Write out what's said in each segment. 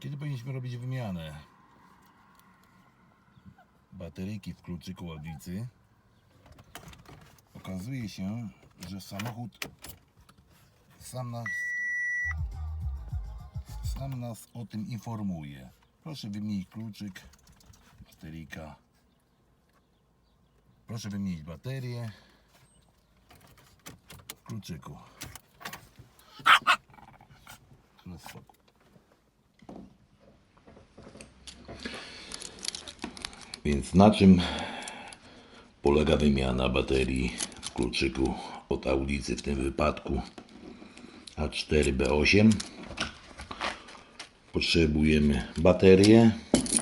Kiedy powinniśmy robić wymianę? Bateryjki w kluczyku ławicy. Okazuje się, że samochód sam nas, sam nas o tym informuje. Proszę wymienić kluczyk, bateryjka. Proszę wymienić baterię w kluczyku. No spoko. Więc na czym polega wymiana baterii w kluczyku od audicy w tym wypadku A4B8? Potrzebujemy baterię.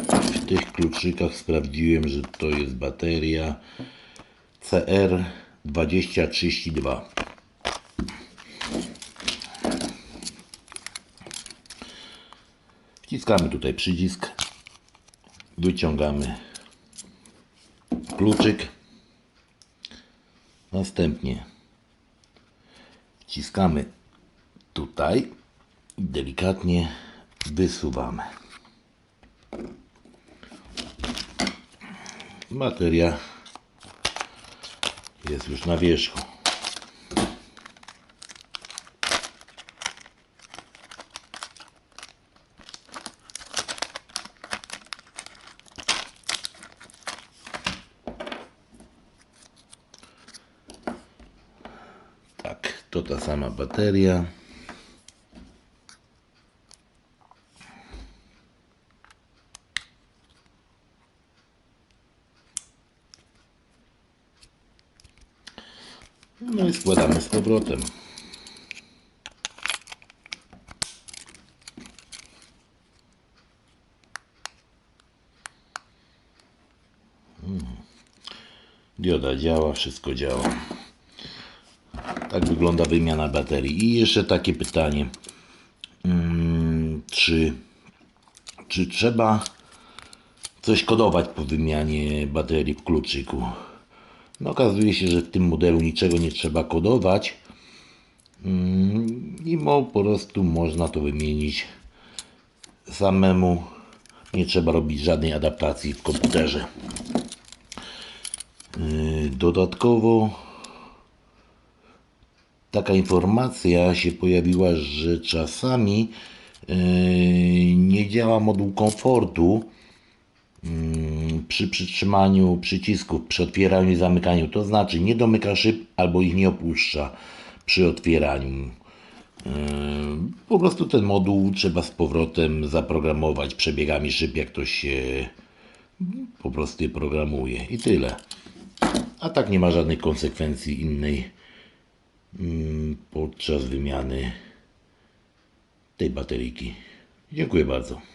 W tych kluczykach sprawdziłem, że to jest bateria CR2032. Wciskamy tutaj przycisk, wyciągamy kluczyk, następnie wciskamy tutaj i delikatnie wysuwamy. Bateria jest już na wierzchu. Tak, to ta sama bateria. No i składamy z powrotem. Mm. Dioda działa, wszystko działa. Tak wygląda wymiana baterii. I jeszcze takie pytanie. Mm, czy, czy trzeba coś kodować po wymianie baterii w kluczyku? No okazuje się, że w tym modelu niczego nie trzeba kodować. Mm, I po prostu można to wymienić samemu. Nie trzeba robić żadnej adaptacji w komputerze. Yy, Dodatkowo taka informacja się pojawiła, że czasami yy, nie działa moduł komfortu mm, przy przytrzymaniu przycisków, przy otwieraniu i zamykaniu. To znaczy nie domyka szyb albo ich nie opuszcza przy otwieraniu. Yy, Po prostu ten moduł trzeba z powrotem zaprogramować przebiegami szyb, jak to się po prostu je programuje. I tyle. A tak nie ma żadnej konsekwencji innej podczas wymiany tej bateryjki. Dziękuję bardzo.